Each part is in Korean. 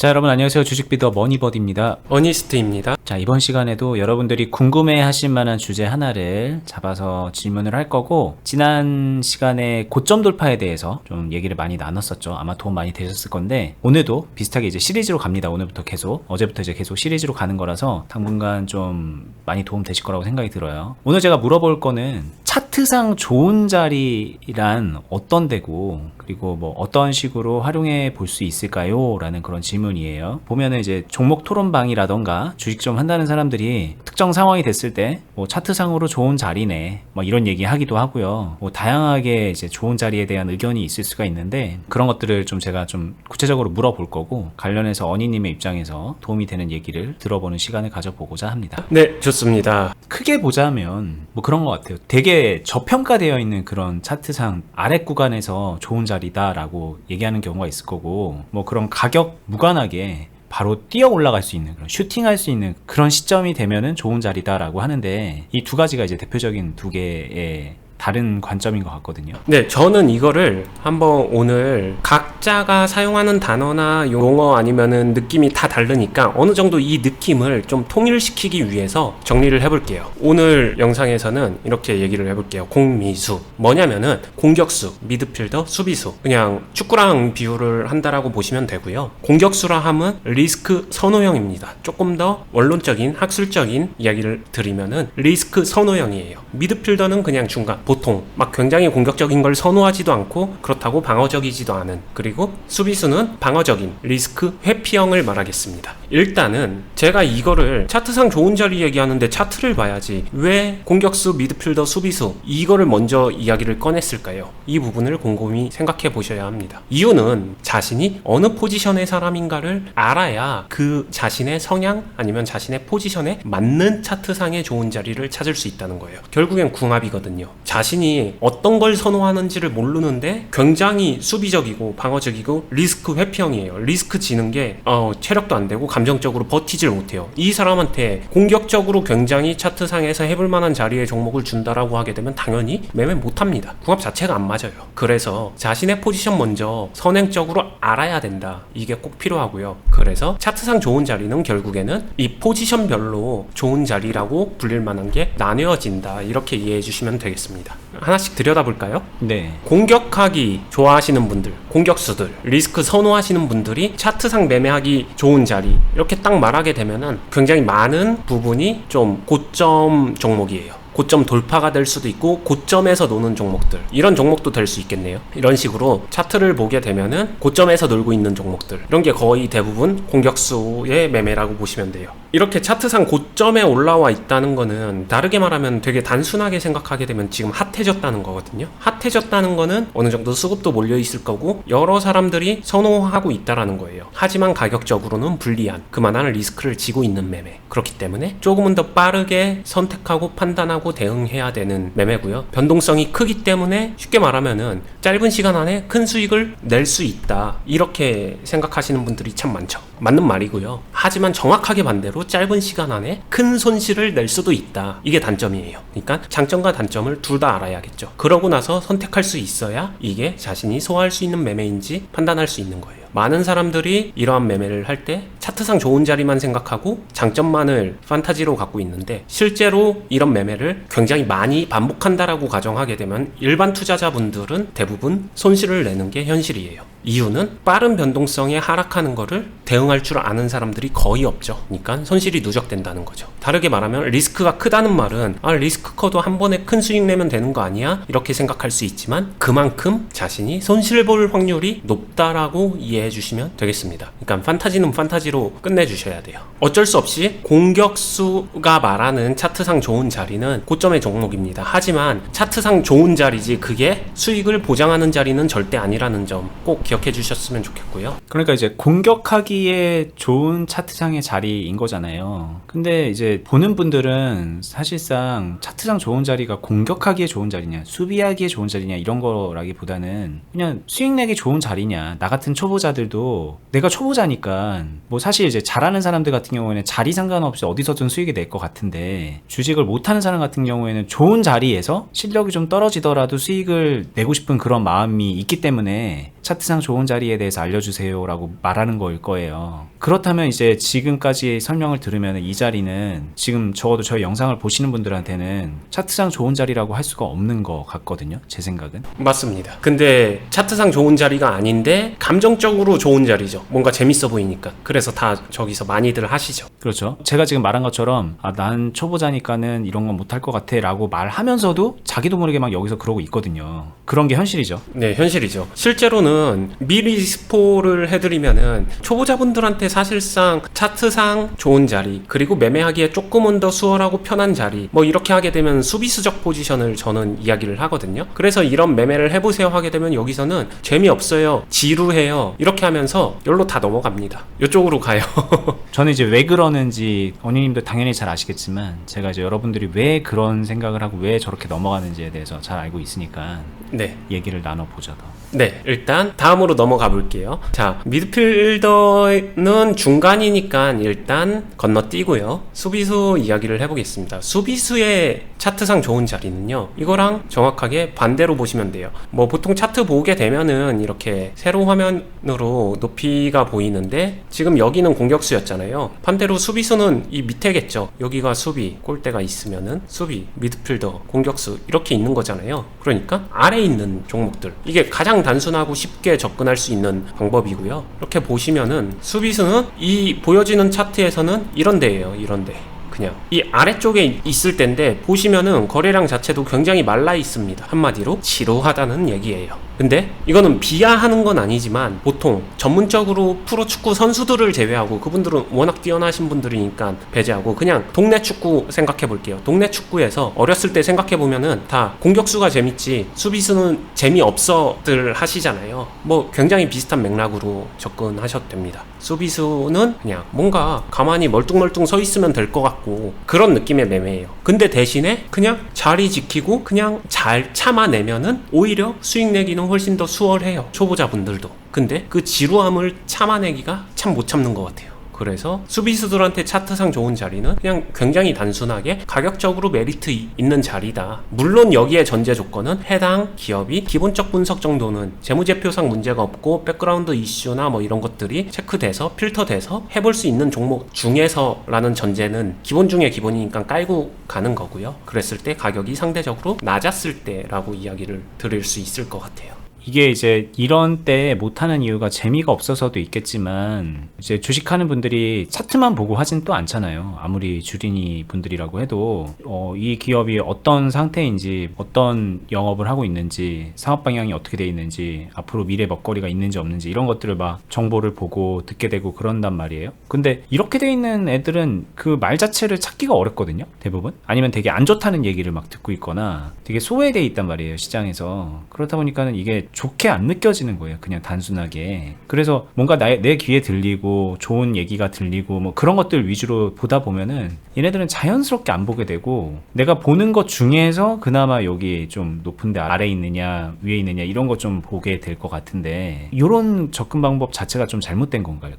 자 여러분 안녕하세요. 주식비더 머니버디입니다. 어니스트입니다. 자 이번 시간에도 여러분들이 궁금해 하실 만한 주제 하나를 잡아서 질문을 할 거고 지난 시간에 고점 돌파에 대해서 좀 얘기를 많이 나눴었죠. 아마 도움 많이 되셨을 건데 오늘도 비슷하게 이제 시리즈로 갑니다. 오늘부터 계속. 어제부터 이제 계속 시리즈로 가는 거라서 당분간 좀 많이 도움 되실 거라고 생각이 들어요. 오늘 제가 물어볼 거는 차트상 좋은 자리란 어떤 데고 그리고 뭐 어떤 식으로 활용해 볼 수 있을까요? 라는 그런 질문이에요. 보면은 이제 종목 토론방이라던가 주식 좀 한다는 사람들이 특정 상황이 됐을 때 뭐 차트상으로 좋은 자리네 뭐 이런 얘기 하기도 하고요. 뭐 다양하게 이제 좋은 자리에 대한 의견이 있을 수가 있는데 그런 것들을 좀 제가 좀 구체적으로 물어볼 거고 관련해서 어니님의 입장에서 도움이 되는 얘기를 들어보는 시간을 가져보고자 합니다. 네, 좋습니다. 크게 보자면 뭐 그런 것 같아요. 되게 저평가되어 있는 그런 차트상 아래 구간에서 좋은 자리 다라고 얘기하는 경우가 있을 거고 뭐 그런 가격 무관하게 바로 뛰어 올라갈 수 있는 그런 슈팅할 수 있는 그런 시점이 되면은 좋은 자리다라고 하는데 이 두 가지가 이제 대표적인 두 개의 다른 관점인 것 같거든요. 네, 저는 이거를 한번 오늘 각자가 사용하는 단어나 용어 아니면은 느낌이 다 다르니까 어느 정도 이 느낌을 좀 통일시키기 위해서 정리를 해볼게요. 오늘 영상에서는 이렇게 얘기를 해볼게요. 공미수. 뭐냐면은 공격수, 미드필더, 수비수. 그냥 축구랑 비유를 한다라고 보시면 되고요. 공격수라 함은 리스크 선호형입니다. 조금 더 원론적인 학술적인 이야기를 드리면은 리스크 선호형이에요. 미드필더는 그냥 중간. 보통 막 굉장히 공격적인 걸 선호하지도 않고 그렇다고 방어적이지도 않은 그리고 수비수는 방어적인 리스크 회피형을 말하겠습니다. 일단은 제가 이거를 차트상 좋은 자리 얘기하는데 차트를 봐야지 왜 공격수 미드필더 수비수 이거를 먼저 이야기를 꺼냈을까요? 이 부분을 곰곰이 생각해 보셔야 합니다. 이유는 자신이 어느 포지션의 사람인가를 알아야 그 자신의 성향 아니면 자신의 포지션에 맞는 차트상의 좋은 자리를 찾을 수 있다는 거예요. 결국엔 궁합이거든요. 자 신이 어떤 걸 선호하는지를 모르는데 굉장히 수비적이고 방어적이고 리스크 회피형이에요. 리스크 지는 게 어, 체력도 안 되고 감정적으로 버티질 못해요. 이 사람한테 공격적으로 굉장히 차트상에서 해볼 만한 자리에 종목을 준다라고 하게 되면 당연히 매매 못합니다. 궁합 자체가 안 맞아요. 그래서 자신의 포지션 먼저 선행적으로 알아야 된다. 이게 꼭 필요하고요. 그래서 차트상 좋은 자리는 결국에는 이 포지션별로 좋은 자리라고 불릴 만한 게 나뉘어진다. 이렇게 이해해 주시면 되겠습니다. 하나씩 들여다볼까요? 네. 공격하기 좋아하시는 분들, 공격수들, 리스크 선호하시는 분들이 차트상 매매하기 좋은 자리 이렇게 딱 말하게 되면은 굉장히 많은 부분이 좀 고점 종목이에요. 고점 돌파가 될 수도 있고 고점에서 노는 종목들 이런 종목도 될 수 있겠네요. 이런 식으로 차트를 보게 되면은 고점에서 놀고 있는 종목들 이런 게 거의 대부분 공격수의 매매라고 보시면 돼요. 이렇게 차트상 고점에 올라와 있다는 거는 다르게 말하면 되게 단순하게 생각하게 되면 지금 핫해졌다는 거거든요. 핫해졌다는 거는 어느 정도 수급도 몰려 있을 거고 여러 사람들이 선호하고 있다라는 거예요. 하지만 가격적으로는 불리한 그만한 리스크를 지고 있는 매매. 그렇기 때문에 조금은 더 빠르게 선택하고 판단하고 대응해야 되는 매매고요. 변동성이 크기 때문에 쉽게 말하면은 짧은 시간 안에 큰 수익을 낼 수 있다. 이렇게 생각하시는 분들이 참 많죠. 맞는 말이고요. 하지만 정확하게 반대로 짧은 시간 안에 큰 손실을 낼 수도 있다. 이게 단점이에요. 그러니까 장점과 단점을 둘 다 알아야겠죠. 그러고 나서 선택할 수 있어야 이게 자신이 소화할 수 있는 매매인지 판단할 수 있는 거예요. 많은 사람들이 이러한 매매를 할 때 차트상 좋은 자리만 생각하고 장점만을 판타지로 갖고 있는데 실제로 이런 매매를 굉장히 많이 반복한다라고 가정하게 되면 일반 투자자분들은 대부분 손실을 내는 게 현실이에요. 이유는 빠른 변동성에 하락하는 거를 대응할 줄 아는 사람들이 거의 없죠. 그러니까 손실이 누적된다는 거죠. 다르게 말하면 리스크가 크다는 말은 아 리스크 커도 한 번에 큰 수익 내면 되는 거 아니야? 이렇게 생각할 수 있지만 그만큼 자신이 손실 볼 확률이 높다라고 이해해 주시면 되겠습니다. 그러니까 판타지는 판타지로 끝내 주셔야 돼요. 어쩔 수 없이 공격수가 말하는 차트상 좋은 자리는 고점의 종목입니다. 하지만 차트상 좋은 자리지 그게 수익을 보장하는 자리는 절대 아니라는 점 꼭 기억해 주셨으면 좋겠고요. 그러니까 이제 공격하기에 좋은 차트상의 자리인 거잖아요. 근데 이제 보는 분들은 사실상 차트상 좋은 자리가 공격하기에 좋은 자리냐, 수비하기에 좋은 자리냐 이런 거라기보다는 그냥 수익 내기 좋은 자리냐. 나 같은 초보자들도 내가 초보자니까 뭐 사실 이제 잘하는 사람들 같은 경우에는 자리 상관없이 어디서든 수익이 낼 것 같은데 주식을 못하는 사람 같은 경우에는 좋은 자리에서 실력이 좀 떨어지더라도 수익을 내고 싶은 그런 마음이 있기 때문에 차트상 좋은 자리에 대해서 알려주세요라고 말하는 거일 거예요. 그렇다면 이제 지금까지 설명을 들으면 이 자리는 지금 적어도 저희 영상을 보시는 분들한테는 차트상 좋은 자리라고 할 수가 없는 것 같거든요. 제 생각은. 맞습니다. 근데 차트상 좋은 자리가 아닌데 감정적으로 좋은 자리죠. 뭔가 재밌어 보이니까. 그래서 다 저기서 많이들 하시죠. 그렇죠. 제가 지금 말한 것처럼 아, 난 초보자니까는 이런 건 못할 것 같아 라고 말하면서도 자기도 모르게 막 여기서 그러고 있거든요. 그런 게 현실이죠. 네, 현실이죠. 실제로는 미리 스포를 해드리면은 초보자분들한테 사실상 차트상 좋은 자리, 그리고 매매하기에 조금은 더 수월하고 편한 자리, 뭐 이렇게 하게 되면 수비수적 포지션을 저는 이야기를 하거든요. 그래서 이런 매매를 해보세요 하게 되면 여기서는 재미없어요, 지루해요, 이렇게 하면서 열로 다 넘어갑니다. 이쪽으로 가요. 저는 이제 왜 그러는지 언니님도 당연히 잘 아시겠지만 제가 이제 여러분들이 왜 그런 생각을 하고 왜 저렇게 넘어가는지에 대해서 잘 알고 있으니까 네. 얘기를 나눠보자 더. 네, 일단 다음으로 넘어가 볼게요. 자, 미드필더는 중간이니까 일단 건너뛰고요. 수비수 이야기를 해보겠습니다. 수비수의 차트상 좋은 자리는요. 이거랑 정확하게 반대로 보시면 돼요. 뭐 보통 차트 보게 되면은 이렇게 세로 화면으로 높이가 보이는데 지금 여기는 공격수였잖아요. 반대로 수비수는 이 밑에겠죠. 여기가 수비, 골대가 있으면은 수비, 미드필더, 공격수 이렇게 있는 거잖아요. 그러니까 아래 있는 종목들 이게 가장 단순하고 쉽게 접근할 수 있는 방법이고요. 이렇게 보시면은 수비수는 이 보여지는 차트에서는 이런 데예요. 이런 데. 그냥 이 아래쪽에 있을 텐데 보시면은 거래량 자체도 굉장히 말라 있습니다. 한마디로 지루하다는 얘기예요. 근데 이거는 비하하는 건 아니지만 보통 전문적으로 프로 축구 선수들을 제외하고 그분들은 워낙 뛰어나신 분들이니까 배제하고 그냥 동네 축구 생각해 볼게요. 동네 축구에서 어렸을 때 생각해 보면은 다 공격수가 재밌지 수비수는 재미없어들 하시잖아요. 뭐 굉장히 비슷한 맥락으로 접근하셔도 됩니다. 수비수는 그냥 뭔가 가만히 멀뚱멀뚱 서 있으면 될 것 같고 그런 느낌의 매매예요. 근데 대신에 그냥 자리 지키고 그냥 잘 참아내면은 오히려 수익 내기는 훨씬 더 수월해요. 초보자분들도. 근데 그 지루함을 참아내기가 참 못 참는 것 같아요. 그래서 수비수들한테 차트상 좋은 자리는 그냥 굉장히 단순하게 가격적으로 메리트 이- 있는 자리다. 물론 여기에 전제 조건은 해당 기업이 기본적 분석 정도는 재무제표상 문제가 없고 백그라운드 이슈나 뭐 이런 것들이 체크돼서 필터돼서 해볼 수 있는 종목 중에서라는 전제는 기본 중에 기본이니까 깔고 가는 거고요. 그랬을 때 가격이 상대적으로 낮았을 때라고 이야기를 드릴 수 있을 것 같아요. 이게 이제 이런 때 못하는 이유가 재미가 없어서도 있겠지만 이제 주식하는 분들이 차트만 보고 하진 또 않잖아요. 아무리 주린이 분들이라고 해도 어, 이 기업이 어떤 상태인지 어떤 영업을 하고 있는지 사업 방향이 어떻게 돼 있는지 앞으로 미래 먹거리가 있는지 없는지 이런 것들을 막 정보를 보고 듣게 되고 그런단 말이에요. 근데 이렇게 돼 있는 애들은 그 말 자체를 찾기가 어렵거든요. 대부분 아니면 되게 안 좋다는 얘기를 막 듣고 있거나 되게 소외돼 있단 말이에요 시장에서 그렇다 보니까는 이게 좋게 안 느껴지는 거예요 그냥 단순하게 그래서 뭔가 나의, 내 귀에 들리고 좋은 얘기가 들리고 뭐 그런 것들 위주로 보다 보면은 얘네들은 자연스럽게 안 보게 되고 내가 보는 것 중에서 그나마 여기 좀 높은데 아래 있느냐 위에 있느냐 이런 거좀 보게 될 것 같은데 이런 접근 방법 자체가 좀 잘못된 건가요?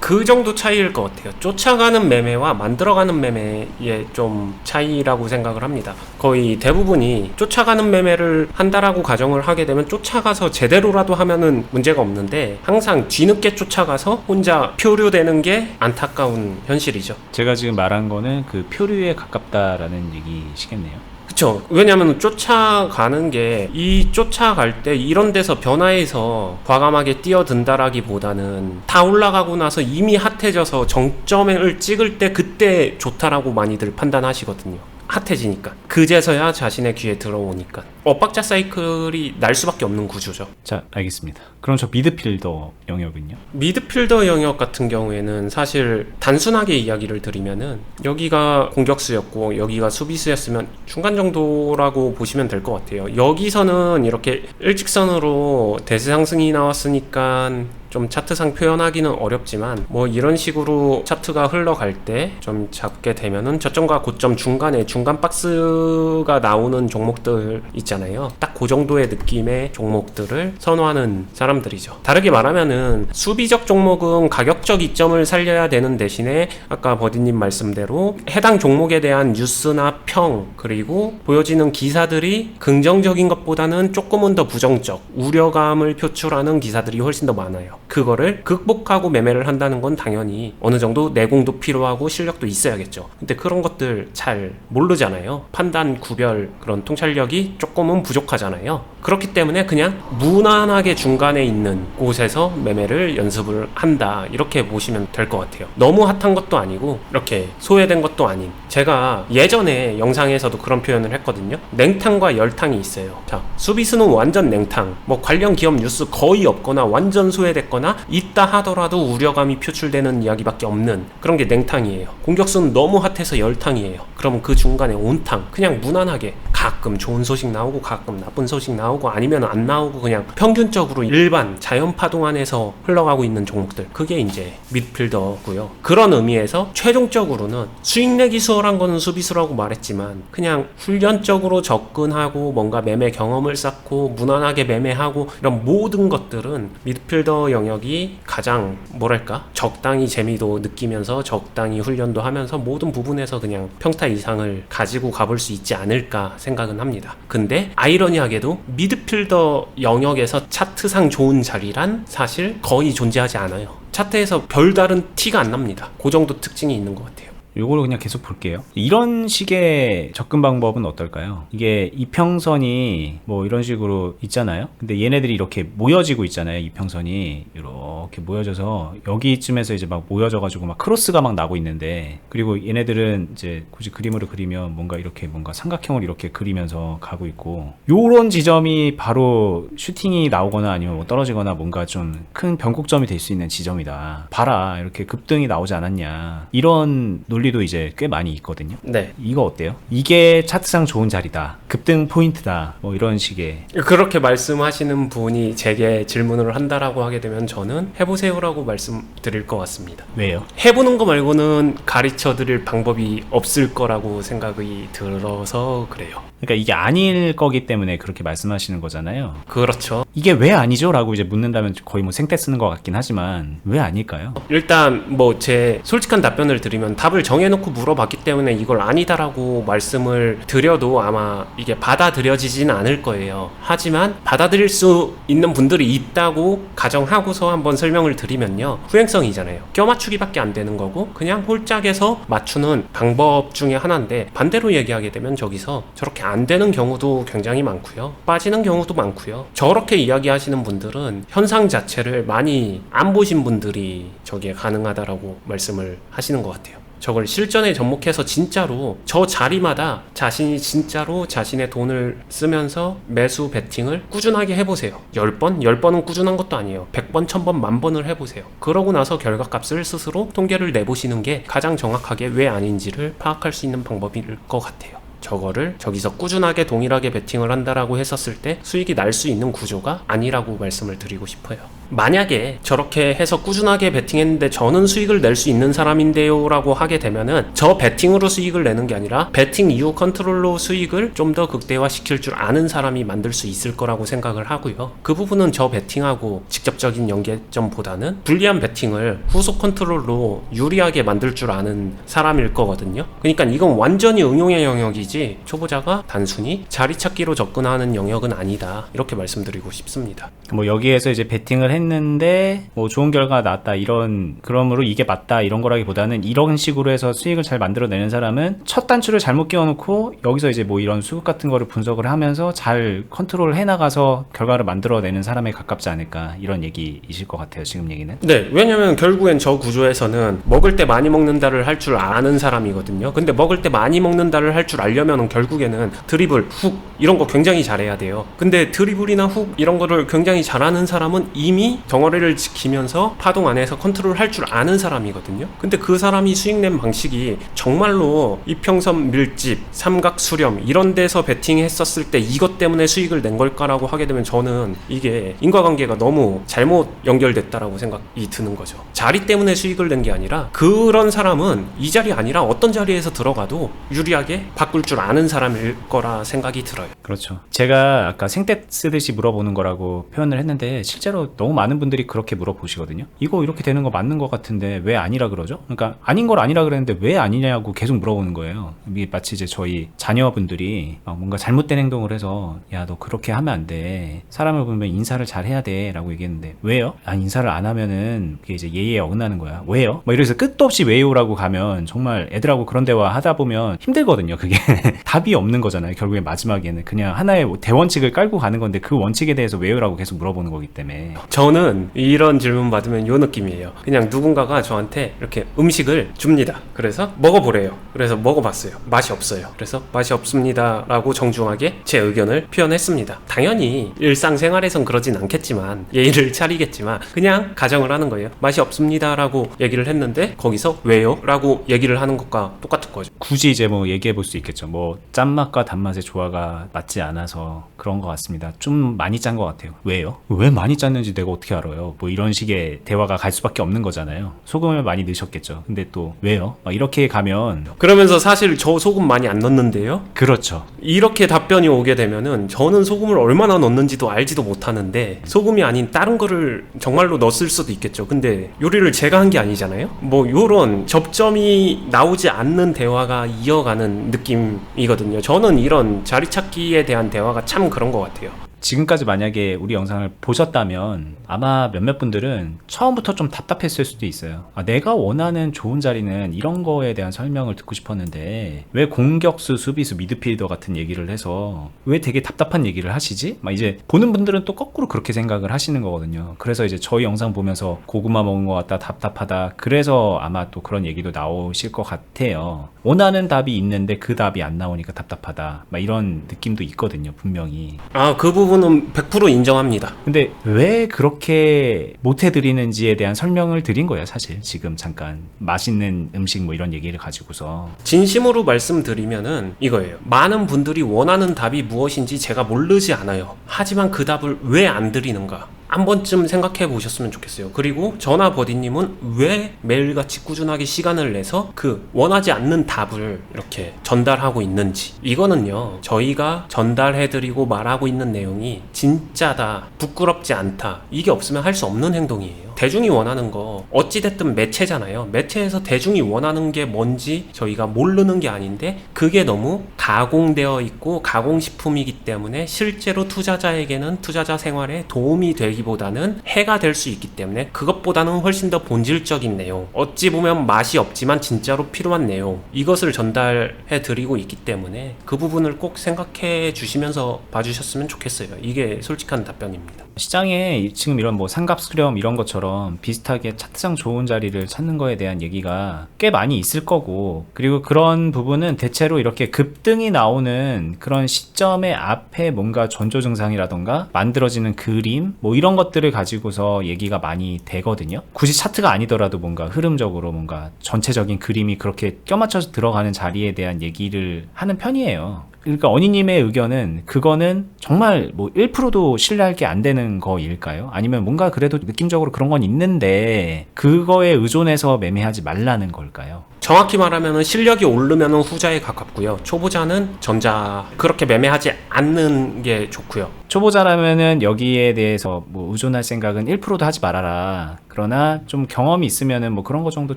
그 정도 차이일 것 같아요. 쫓아가는 매매와 만들어가는 매매의 좀 차이라고 생각을 합니다. 거의 대부분이 쫓아가는 매매를 한다라고 가정을 하게 되면 쫓아가서 제대로라도 하면은 문제가 없는데 항상 뒤늦게 쫓아가서 혼자 표류되는 게 안타까운 현실이죠. 제가 지금 말한 거는 그 표류에 가깝다라는 얘기시겠네요. 그쵸. 왜냐면 쫓아가는 게 이 쫓아갈 때 이런 데서 변화해서 과감하게 뛰어든다라기보다는 다 올라가고 나서 이미 핫해져서 정점을 찍을 때 그때 좋다라고 많이들 판단하시거든요. 핫해지니까. 그제서야 자신의 귀에 들어오니까. 엇박자 사이클이 날 수밖에 없는 구조죠. 자, 알겠습니다. 그럼 저 미드필더 영역은요? 미드필더 영역 같은 경우에는 사실 단순하게 이야기를 드리면은 여기가 공격수였고 여기가 수비수였으면 중간 정도라고 보시면 될 것 같아요. 여기서는 이렇게 일직선으로 대세 상승이 나왔으니까 좀 차트상 표현하기는 어렵지만 뭐 이런 식으로 차트가 흘러갈 때 좀 잡게 되면은 저점과 고점 중간에 중간 박스가 나오는 종목들 있잖아요. 딱 그 정도의 느낌의 종목들을 선호하는 사람들이죠. 다르게 말하면은 수비적 종목은 가격적 이점을 살려야 되는 대신에 아까 버디님 말씀대로 해당 종목에 대한 뉴스나 평 그리고 보여지는 기사들이 긍정적인 것보다는 조금은 더 부정적 우려감을 표출하는 기사들이 훨씬 더 많아요. 그거를 극복하고 매매를 한다는 건 당연히 어느 정도 내공도 필요하고 실력도 있어야겠죠. 근데 그런 것들 잘 모르잖아요. 판단 구별 그런 통찰력이 조금은 부족하잖아요. 그렇기 때문에 그냥 무난하게 중간에 있는 곳에서 매매를 연습을 한다. 이렇게 보시면 될 것 같아요. 너무 핫한 것도 아니고 이렇게 소외된 것도 아닌 제가 예전에 영상에서도 그런 표현을 했거든요. 냉탕과 열탕이 있어요. 자, 수비수는 완전 냉탕. 뭐 관련 기업 뉴스 거의 없거나 완전 소외됐거나 있다 하더라도 우려감이 표출되는 이야기밖에 없는 그런 게 냉탕이에요. 공격수는 너무 핫해서 열탕이에요. 그러면 그 중간에 온탕. 그냥 무난하게 가끔 좋은 소식 나오고 가끔 나쁜 소식 나오고 아니면 안 나오고 그냥 평균적으로 일반 자연 파동 안에서 흘러가고 있는 종목들. 그게 이제 미드필더고요. 그런 의미에서 최종적으로는 수익 내기 수월한 거는 수비수라고 말했지만 그냥 훈련적으로 접근하고 뭔가 매매 경험을 쌓고 무난하게 매매하고 이런 모든 것들은 미드필더 영역이 가장 뭐랄까 적당히 재미도 느끼면서 적당히 훈련도 하면서 모든 부분에서 그냥 평타 이상을 가지고 가볼 수 있지 않을까 생각은 합니다. 근데 아이러니하게도 미 드필더 영역에서 차트상 좋은 자리란 사실 거의 존재하지 않아요. 차트에서 별다른 티가 안 납니다. 그 정도 특징이 있는 것 같아요. 요거를 그냥 계속 볼게요. 이런 식의 접근 방법은 어떨까요? 이게 이평선이 뭐 이런 식으로 있잖아요. 근데 얘네들이 이렇게 모여지고 있잖아요. 이평선이 이렇게 모여져서 여기쯤에서 이제 막 모여져 가지고 막 크로스가 막 나고 있는데 그리고 얘네들은 이제 굳이 그림으로 그리면 뭔가 이렇게 뭔가 삼각형을 이렇게 그리면서 가고 있고 요런 지점이 바로 슈팅이 나오거나 아니면 뭐 떨어지거나 뭔가 좀 큰 변곡점이 될 수 있는 지점이다. 봐라 이렇게 급등이 나오지 않았냐 이런 논리 도 이제 꽤 많이 있거든요. 네. 이거 어때요? 이게 차트상 좋은 자리다. 급등 포인트다. 뭐 이런 식의. 그렇게 말씀하시는 분이 제게 질문을 한다라고 하게 되면 저는 해보세요라고 말씀드릴 것 같습니다. 왜요? 해보는 거 말고는 가르쳐 드릴 방법이 없을 거라고 생각이 들어서 그래요. 그러니까 이게 아닐 거기 때문에 그렇게 말씀하시는 거잖아요. 그렇죠. 이게 왜 아니죠? 라고 이제 묻는다면 거의 뭐 생떼 쓰는 것 같긴 하지만 왜 아닐까요? 일단 뭐 제 솔직한 답변을 드리면 답을 정 해놓고 물어봤기 때문에 이걸 아니다라고 말씀을 드려도 아마 이게 받아들여지진 않을 거예요. 하지만 받아들일 수 있는 분들이 있다고 가정하고서 한번 설명을 드리면요. 후행성이잖아요. 껴맞추기밖에 안 되는 거고 그냥 홀짝에서 맞추는 방법 중에 하나인데 반대로 얘기하게 되면 저기서 저렇게 안 되는 경우도 굉장히 많고요. 빠지는 경우도 많고요. 저렇게 이야기하시는 분들은 현상 자체를 많이 안 보신 분들이 저게 가능하다라고 말씀을 하시는 것 같아요. 저걸 실전에 접목해서 진짜로 저 자리마다 자신이 진짜로 자신의 돈을 쓰면서 매수 베팅을 꾸준하게 해보세요. 10번? 10번은 꾸준한 것도 아니에요. 100번, 1000번, 만번을 해보세요. 그러고 나서 결과값을 스스로 통계를 내보시는 게 가장 정확하게 왜 아닌지를 파악할 수 있는 방법일 것 같아요. 저거를 저기서 꾸준하게 동일하게 베팅을 한다라고 했었을 때 수익이 날 수 있는 구조가 아니라고 말씀을 드리고 싶어요. 만약에 저렇게 해서 꾸준하게 베팅했는데 저는 수익을 낼 수 있는 사람인데요 라고 하게 되면은 저 베팅으로 수익을 내는 게 아니라 베팅 이후 컨트롤로 수익을 좀 더 극대화 시킬 줄 아는 사람이 만들 수 있을 거라고 생각을 하고요. 그 부분은 저 베팅하고 직접적인 연계점보다는 불리한 베팅을 후속 컨트롤로 유리하게 만들 줄 아는 사람일 거거든요. 그러니까 이건 완전히 응용의 영역이지 초보자가 단순히 자리 찾기로 접근하는 영역은 아니다. 이렇게 말씀드리고 싶습니다. 뭐 여기에서 이제 베팅을 했는데 뭐 좋은 결과가 나왔다 이런 그러므로 이게 맞다 이런 거라기보다는 이런 식으로 해서 수익을 잘 만들어내는 사람은 첫 단추를 잘못 끼워놓고 여기서 이제 뭐 이런 수급 같은 거를 분석을 하면서 잘 컨트롤 해나가서 결과를 만들어내는 사람에 가깝지 않을까 이런 얘기이실 것 같아요 지금 얘기는 네, 왜냐면 결국엔 저 구조에서는 먹을 때 많이 먹는다를 할 줄 아는 사람이거든요. 근데 먹을 때 많이 먹는다를 할 줄 알려면 결국에는 드리블, 훅 이런 거 굉장히 잘해야 돼요. 근데 드리블이나 훅 이런 거를 굉장히 잘하는 사람은 이미 덩어리를 지키면서 파동 안에서 컨트롤 할 줄 아는 사람이거든요. 근데 그 사람이 수익 낸 방식이 정말로 이평선 밀집, 삼각 수렴 이런 데서 베팅했었을 때 이것 때문에 수익을 낸 걸까라고 하게 되면 저는 이게 인과관계가 너무 잘못 연결됐다라고 생각이 드는 거죠. 자리 때문에 수익을 낸 게 아니라 그런 사람은 이 자리 아니라 어떤 자리에서 들어가도 유리하게 바꿀 줄 아는 사람일 거라 생각이 들어요. 그렇죠. 제가 아까 생떼 쓰듯이 물어보는 거라고 표현을 했는데 실제로 너무 많은 분들이 그렇게 물어보시거든요. 이거 이렇게 되는 거 맞는 것 같은데 왜 아니라 그러죠? 그러니까 아닌 걸 아니라 그랬는데 왜 아니냐고 계속 물어보는 거예요. 이게 마치 이제 저희 자녀분들이 막 뭔가 잘못된 행동을 해서 야 너 그렇게 하면 안 돼. 사람을 보면 인사를 잘 해야 돼라고 얘기했는데 왜요? 아 인사를 안 하면은 그게 이제 예의에 어긋나는 거야. 왜요? 뭐 이래서 끝도 없이 왜요라고 가면 정말 애들하고 그런 대화 하다 보면 힘들거든요. 그게 답이 없는 거잖아요. 결국에 마지막에는 그냥 하나의 대원칙을 깔고 가는 건데 그 원칙에 대해서 왜요라고 계속 물어보는 거기 때문에 저는 이런 질문 받으면 요 느낌이에요. 그냥 누군가가 저한테 이렇게 음식을 줍니다. 그래서 먹어보래요. 그래서 먹어봤어요. 맛이 없어요. 그래서 맛이 없습니다 라고 정중하게 제 의견을 표현했습니다. 당연히 일상생활에선 그러진 않겠지만 예의를 차리겠지만 그냥 가정을 하는 거예요. 맛이 없습니다 라고 얘기를 했는데 거기서 왜요? 라고 얘기를 하는 것과 똑같은 거죠. 굳이 이제 뭐 얘기해 볼 수 있겠죠. 뭐 짠맛과 단맛의 조화가 맞지 않아서 그런 것 같습니다. 좀 많이 짠 것 같아요. 왜요? 왜 많이 짰는지 내가 어떻게 알아요? 뭐 이런 식의 대화가 갈 수밖에 없는 거잖아요. 소금을 많이 넣으셨겠죠. 근데 또 왜요? 막 이렇게 가면 그러면서 사실 저 소금 많이 안 넣는데요. 그렇죠. 이렇게 답변이 오게 되면은 저는 소금을 얼마나 넣는지도 알지도 못하는데 소금이 아닌 다른 거를 정말로 넣었을 수도 있겠죠. 근데 요리를 제가 한 게 아니잖아요. 뭐 요런 접점이 나오지 않는 대화가 이어가는 느낌이거든요. 저는 이런 자리 찾기에 대한 대화가 참 그런 것 같아요. 지금까지 만약에 우리 영상을 보셨다면 아마 몇몇 분들은 처음부터 좀 답답했을 수도 있어요. 아, 내가 원하는 좋은 자리는 이런 거에 대한 설명을 듣고 싶었는데 왜 공격수, 수비수, 미드필더 같은 얘기를 해서 왜 되게 답답한 얘기를 하시지? 막 이제 보는 분들은 또 거꾸로 그렇게 생각을 하시는 거거든요. 그래서 이제 저희 영상 보면서 고구마 먹은 것 같다, 답답하다. 그래서 아마 또 그런 얘기도 나오실 것 같아요. 원하는 답이 있는데 그 답이 안 나오니까 답답하다. 막 이런 느낌도 있거든요, 분명히. 아, 그 부분은 100% 인정합니다. 근데 왜 그렇게 못 해드리는지에 대한 설명을 드린 거예요, 사실. 지금 잠깐. 맛있는 음식 뭐 이런 얘기를 가지고서. 진심으로 말씀드리면은 이거예요. 많은 분들이 원하는 답이 무엇인지 제가 모르지 않아요. 하지만 그 답을 왜 안 드리는가? 한 번쯤 생각해 보셨으면 좋겠어요. 그리고 전화 버디님은 왜 매일같이 꾸준하게 시간을 내서 그 원하지 않는 답을 이렇게 전달하고 있는지. 이거는요, 저희가 전달해드리고 말하고 있는 내용이 진짜다, 부끄럽지 않다. 이게 없으면 할 수 없는 행동이에요. 대중이 원하는 거, 어찌됐든 매체잖아요. 매체에서 대중이 원하는 게 뭔지 저희가 모르는 게 아닌데, 그게 너무 가공되어 있고, 가공식품이기 때문에 실제로 투자자에게는 투자자 생활에 도움이 되기 보다는 해가 될 수 있기 때문에, 그것보다는 훨씬 더 본질적인 내용, 어찌 보면 맛이 없지만 진짜로 필요한 내용, 이것을 전달해 드리고 있기 때문에, 그 부분을 꼭 생각해 주시면서 봐주셨으면 좋겠어요. 이게 솔직한 답변입니다. 시장에 지금 이런 뭐 삼갑 수렴 이런 것처럼 비슷하게 차트상 좋은 자리를 찾는 거에 대한 얘기가 꽤 많이 있을 거고 그리고 그런 부분은 대체로 이렇게 급등이 나오는 그런 시점의 앞에 뭔가 전조 증상이라던가 만들어지는 그림 뭐 이런 것들을 가지고서 얘기가 많이 되거든요. 굳이 차트가 아니더라도 뭔가 흐름적으로 뭔가 전체적인 그림이 그렇게 껴맞춰서 들어가는 자리에 대한 얘기를 하는 편이에요. 그러니까 어니님의 의견은 그거는 정말 뭐 1%도 신뢰할 게 안 되는 거일까요? 아니면 뭔가 그래도 느낌적으로 그런 건 있는데 그거에 의존해서 매매하지 말라는 걸까요? 정확히 말하면 실력이 오르면 후자에 가깝고요. 초보자는 전자 그렇게 매매하지 않는 게 좋고요. 초보자라면은 여기에 대해서 뭐 의존할 생각은 1%도 하지 말아라. 그러나 좀 경험이 있으면은 뭐 그런 거 정도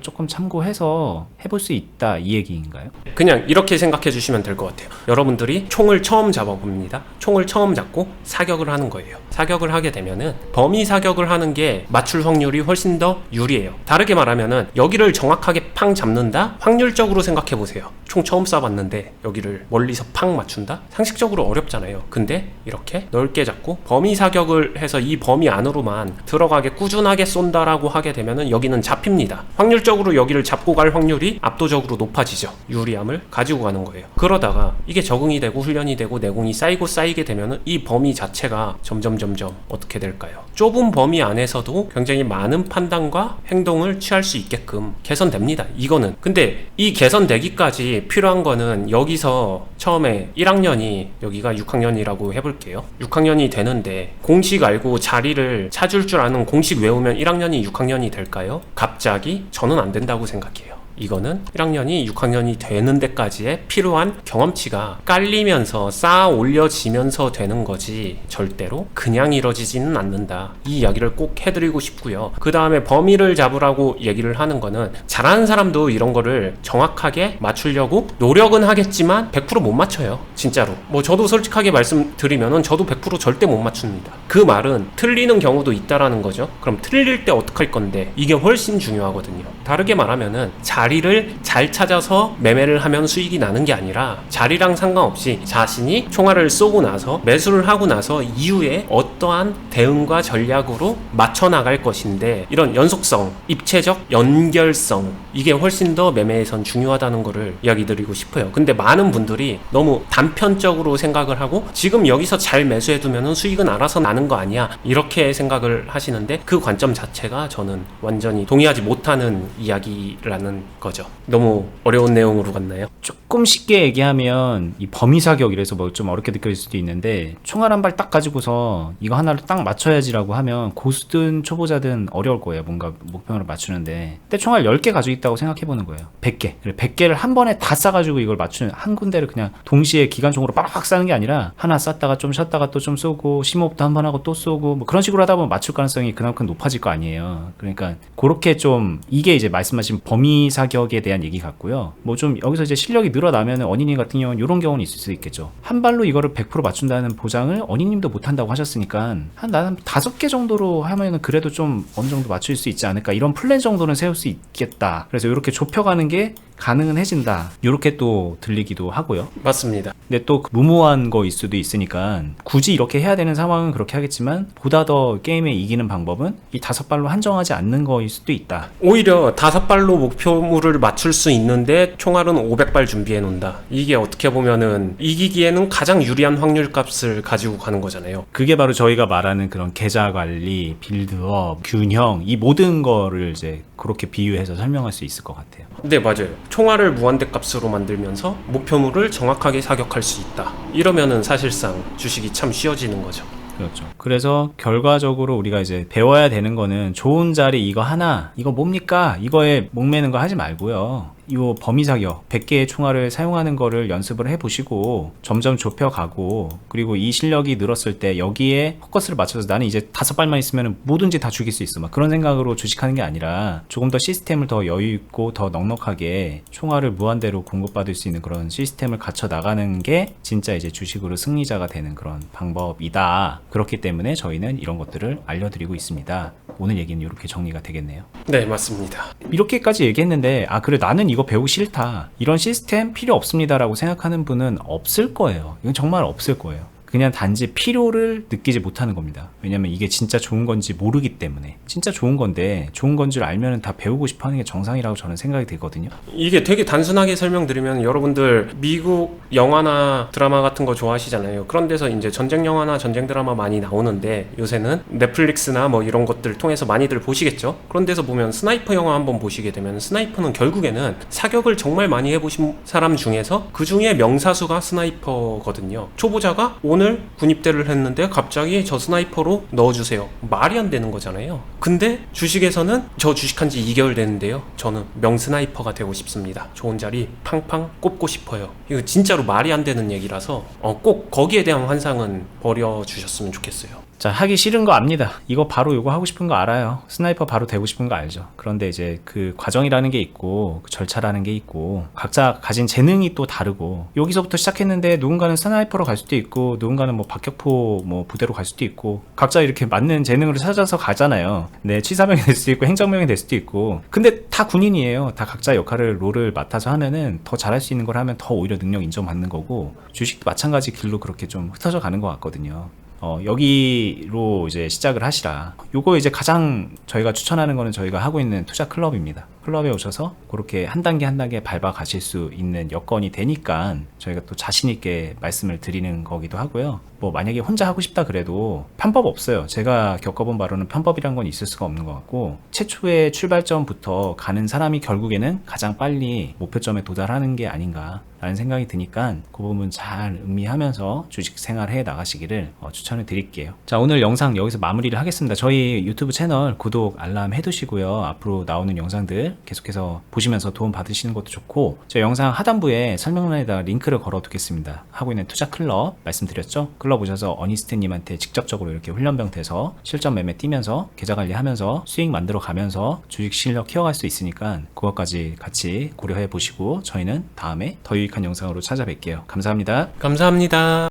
조금 참고해서 해볼 수 있다 이 얘기인가요? 그냥 이렇게 생각해 주시면 될 것 같아요. 여러분들이 총을 처음 잡아봅니다. 총을 처음 잡고 사격을 하는 거예요. 사격을 하게 되면은 범위 사격을 하는 게 맞출 확률이 훨씬 더 유리해요. 다르게 말하면은 여기를 정확하게 팡 잡는다? 확률적으로 생각해 보세요. 총 처음 쏴봤는데 여기를 멀리서 팡 맞춘다? 상식적으로 어렵잖아요. 근데 이렇게 넓 넓게 잡고 범위 사격을 해서 이 범위 안으로만 들어가게 꾸준하게 쏜다라고 하게 되면은 여기는 잡힙니다. 확률적으로 여기를 잡고 갈 확률이 압도적으로 높아지죠. 유리함을 가지고 가는 거예요. 그러다가 이게 적응이 되고 훈련이 되고 내공이 쌓이고 쌓이게 되면은 이 범위 자체가 점점 점점 어떻게 될까요? 좁은 범위 안에서도 굉장히 많은 판단과 행동을 취할 수 있게끔 개선됩니다. 이거는 근데 이 개선되기까지 필요한 거는 여기서 처음에 1학년이 여기가 6학년이라고 해볼게요. 6 학년이 되는데 공식 알고 자리를 찾을 줄 아는 공식 외우면 1학년이 6학년이 될까요? 갑자기 저는 안 된다고 생각해요. 이거는 1학년이 6학년이 되는 데까지의 필요한 경험치가 깔리면서 쌓아 올려지면서 되는 거지 절대로 그냥 이뤄지지는 않는다. 이 이야기를 꼭 해드리고 싶고요. 그 다음에 범위를 잡으라고 얘기를 하는 거는 잘하는 사람도 이런 거를 정확하게 맞추려고 노력은 하겠지만 100%못 맞춰요. 진짜로. 뭐 저도 솔직하게 말씀드리면은 저도 100% 절대 못 맞춥니다. 그 말은 틀리는 경우도 있다라는 거죠. 그럼 틀릴 때 어떡할 건데 이게 훨씬 중요하거든요. 다르게 말하면은 자리를 잘 찾아서 매매를 하면 수익이 나는 게 아니라 자리랑 상관없이 자신이 총알을 쏘고 나서 매수를 하고 나서 이후에 어떠한 대응과 전략으로 맞춰 나갈 것인데 이런 연속성, 입체적 연결성 이게 훨씬 더 매매에선 중요하다는 거를 이야기 드리고 싶어요. 근데 많은 분들이 너무 단편적으로 생각을 하고 지금 여기서 잘 매수해 두면은 수익은 알아서 나는 거 아니야 이렇게 생각을 하시는데 그 관점 자체가 저는 완전히 동의하지 못하는 이야기라는 거죠. 너무 어려운 내용으로 갔나요? 조금 쉽게 얘기하면 이 범위 사격 이래서 뭐 좀 어렵게 느껴질 수도 있는데 총알 한 발 딱 가지고서 이거 하나를 딱 맞춰야지라고 하면 고수든 초보자든 어려울 거예요. 뭔가 목표를 맞추는데. 근데 총알 10개 가지고 있다고 생각해 보는 거예요. 100개. 100개를 한 번에 다 쏴가지고 이걸 맞추는 한 군데를 그냥 동시에 기관총으로 빡빡 쏴는 게 아니라 하나 쐈다가 좀 쉬었다가 또 좀 쏘고 심호흡도 한 번 하고 또 쏘고 뭐 그런 식으로 하다 보면 맞출 가능성이 그만큼 높아질 거 아니에요. 그러니까 그렇게 좀 이게 이제 말씀하신 범위 사격 에 대한 얘기 같고요. 뭐 좀 여기서 이제 실력이 늘어나면 어린이 같은 경우는 이런 경우는 있을 수 있겠죠. 한 발로 이거를 100% 맞춘다는 보장을 어린님도 못 한다고 하셨으니까 한 나는 다섯 개 정도로 하면은 그래도 좀 어느 정도 맞출 수 있지 않을까 이런 플랜 정도는 세울 수 있겠다. 그래서 이렇게 좁혀가는 게 가능은 해진다. 이렇게 또 들리기도 하고요. 맞습니다. 근데 또그 무모한 거일 수도 있으니까 굳이 이렇게 해야 되는 상황은 그렇게 하겠지만 보다 더 게임에 이기는 방법은 이 다섯 발로 한정하지 않는 거일 수도 있다. 오히려 다섯 발로 목표물을 맞출 수 있는데 총알은 500발 준비해 놓는다. 이게 어떻게 보면은 이기기에는 가장 유리한 확률 값을 가지고 가는 거잖아요. 그게 바로 저희가 말하는 그런 계좌 관리, 빌드업, 균형 이 모든 거를 이제 그렇게 비유해서 설명할 수 있을 것 같아요. 네, 맞아요. 총알을 무한대 값으로 만들면서 목표물을 정확하게 사격할 수 있다. 이러면은 사실상 주식이 참 쉬워지는 거죠. 그렇죠. 그래서 결과적으로 우리가 이제 배워야 되는 거는 좋은 자리 이거 하나, 이거 뭡니까? 이거에 목매는 거 하지 말고요. 이 범위 사격 100개의 총알을 사용하는 거를 연습을 해 보시고 점점 좁혀 가고 그리고 이 실력이 늘었을 때 여기에 포커스를 맞춰서 나는 이제 다섯 발만 있으면 뭐든지 다 죽일 수 있어. 막 그런 생각으로 주식하는 게 아니라 조금 더 시스템을 더 여유 있고 더 넉넉하게 총알을 무한대로 공급받을 수 있는 그런 시스템을 갖춰 나가는 게 진짜 이제 주식으로 승리자가 되는 그런 방법이다. 그렇기 때문에 저희는 이런 것들을 알려드리고 있습니다. 오늘 얘기는 이렇게 정리가 되겠네요. 네, 맞습니다. 이렇게까지 얘기했는데 아 그래 나는 이거 배우기 싫다. 이런 시스템 필요 없습니다라고 생각하는 분은 없을 거예요. 이건 정말 없을 거예요 그냥 단지 필요를 느끼지 못하는 겁니다 왜냐면 이게 진짜 좋은 건지 모르기 때문에 진짜 좋은 건데 좋은 건 줄 알면 다 배우고 싶어 하는 게 정상이라고 저는 생각이 들거든요 이게 되게 단순하게 설명드리면 여러분들 미국 영화나 드라마 같은 거 좋아하시잖아요. 그런 데서 이제 전쟁 영화나 전쟁 드라마 많이 나오는데 요새는 넷플릭스나 뭐 이런 것들 통해서 많이들 보시겠죠. 그런 데서 보면 스나이퍼 영화 한번 보시게 되면 스나이퍼는 결국에는 사격을 정말 많이 해보신 사람 중에서 그 중에 명사수가 스나이퍼거든요. 초보자가 오늘 군입대를 했는데 갑자기 저 스나이퍼로 넣어주세요. 말이 안 되는 거잖아요. 근데 주식에서는 저 주식한 지 2개월 됐는데요. 저는 명스나이퍼가 되고 싶습니다. 좋은 자리 팡팡 꼽고 싶어요. 이거 진짜로 말이 안 되는 얘기라서 어, 꼭 거기에 대한 환상은 버려주셨으면 좋겠어요. 자 하기 싫은 거 압니다. 이거 바로 이거 하고 싶은 거 알아요. 스나이퍼 바로 되고 싶은 거 알죠. 그런데 이제 그 과정이라는 게 있고 그 절차라는 게 있고 각자 가진 재능이 또 다르고 여기서부터 시작했는데 누군가는 스나이퍼로 갈 수도 있고 누군가는 뭐 박격포 뭐 부대로 갈 수도 있고 각자 이렇게 맞는 재능을 찾아서 가잖아요. 네 치사병이 될 수도 있고 행정병이 될 수도 있고. 근데 다 군인이에요. 다 각자 역할을 롤을 맡아서 하면은 더 잘할 수 있는 걸 하면 더 오히려 능력 인정받는 거고 주식도 마찬가지 길로 그렇게 좀 흩어져 가는 것 같거든요 어, 여기로 이제 시작을 하시라. 요거 이제 가장 저희가 추천하는 거는 저희가 하고 있는 투자 클럽입니다. 클럽에 오셔서 그렇게 한 단계 한 단계 밟아 가실 수 있는 여건이 되니까 저희가 또 자신 있게 말씀을 드리는 거기도 하고요. 뭐 만약에 혼자 하고 싶다 그래도 편법 없어요. 제가 겪어본 바로는 편법이란 건 있을 수가 없는 것 같고 최초의 출발점부터 가는 사람이 결국에는 가장 빨리 목표점에 도달하는 게 아닌가 라는 생각이 드니까 그 부분 잘 음미하면서 주식 생활 해 나가시기를 어, 추천을 드릴게요. 자, 오늘 영상 여기서 마무리를 하겠습니다. 저희 유튜브 채널 구독, 알람 해두시고요. 앞으로 나오는 영상들 계속해서 보시면서 도움 받으시는 것도 좋고, 저 영상 하단부에 설명란에다가 링크를 걸어 두겠습니다. 하고 있는 투자 클럽 말씀드렸죠? 클럽 오셔서 어니스트님한테 직접적으로 이렇게 훈련병 돼서 실전 매매 뛰면서 계좌 관리하면서 수익 만들어 가면서 주식 실력 키워갈 수 있으니까 그것까지 같이 고려해 보시고 저희는 다음에 더 유익한 영상으로 찾아뵐게요. 감사합니다. 감사합니다.